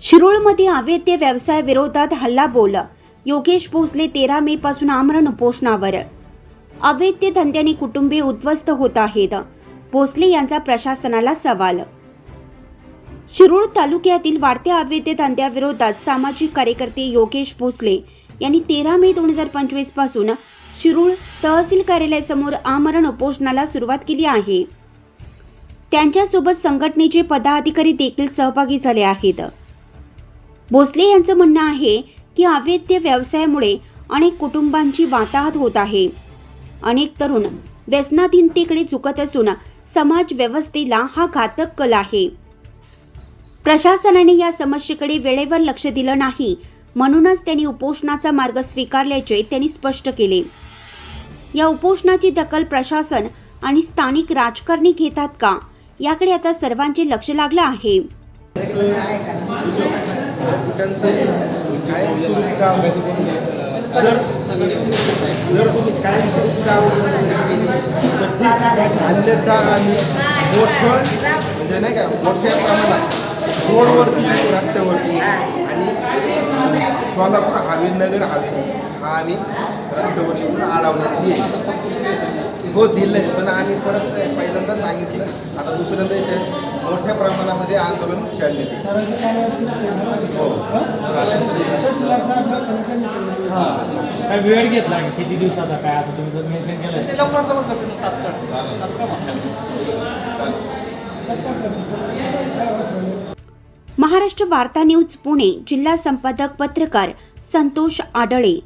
शिरूळमध्ये अवैध व्यवसाय विरोधात हल्लाबोल योगेश भोसले तेरा मे पासून आमरण उपोषणावर. अवैध धंद्याने कुटुंबे उद्ध्वस्त होत आहेत. भोसले यांचा प्रशासनाला सवाल. शिरूळ तालुक्यातील वाढत्या अवैध धंद्याविरोधात सामाजिक कार्यकर्ते योगेश भोसले यांनी तेरा मे दोन हजार पंचवीसपासून शिरूळ तहसील कार्यालयासमोर आमरण उपोषणाला सुरुवात केली आहे. त्यांच्यासोबत संघटनेचे पदाधिकारी देखील सहभागी झाले आहेत. भोसले यांचं म्हणणं आहे की अवैध व्यवसायामुळे अनेक कुटुंबांची वाताहत होत आहे. अनेक तरुण व्यसनाधीनतेकडे झुकत असून समाज व्यवस्थेला हा घातक कल आहे. प्रशासनाने या समस्येकडे वेळेवर लक्ष दिलं नाही म्हणूनच त्यांनी उपोषणाचा मार्ग स्वीकारल्याचे त्यांनी स्पष्ट केले. या उपोषणाची दखल प्रशासन आणि स्थानिक राजकारणी घेतात का? याकडे आता सर्वांचे लक्ष लागलं आहे. त्यांचे कायमस्वरूपी काम जर जर तुम्ही कायमस्वरूपी काम केली तर ठीक अन्यथा आम्ही मोठं म्हणजे नाही का मोठ्या प्रमाणात रोडवरती रस्त्यावरती आणि सोलापूर हवे नगर हवे हा आम्ही रस्त्यावर येऊन अडवण्यात येईल. हो दिलं पण आम्ही परत पहिल्यांदा सांगितलं. आता दुसऱ्यांदा इथे मोठ्या प्रमाणामध्ये आंदोलन छेडले हो. काय वेळ घेतला का किती दिवसाचा काय आता तुम्ही जर मेन्शन केलं महाराष्ट्र वार्ता न्यूज पुणे जिल्हा संपादक पत्रकार संतोष आडळे.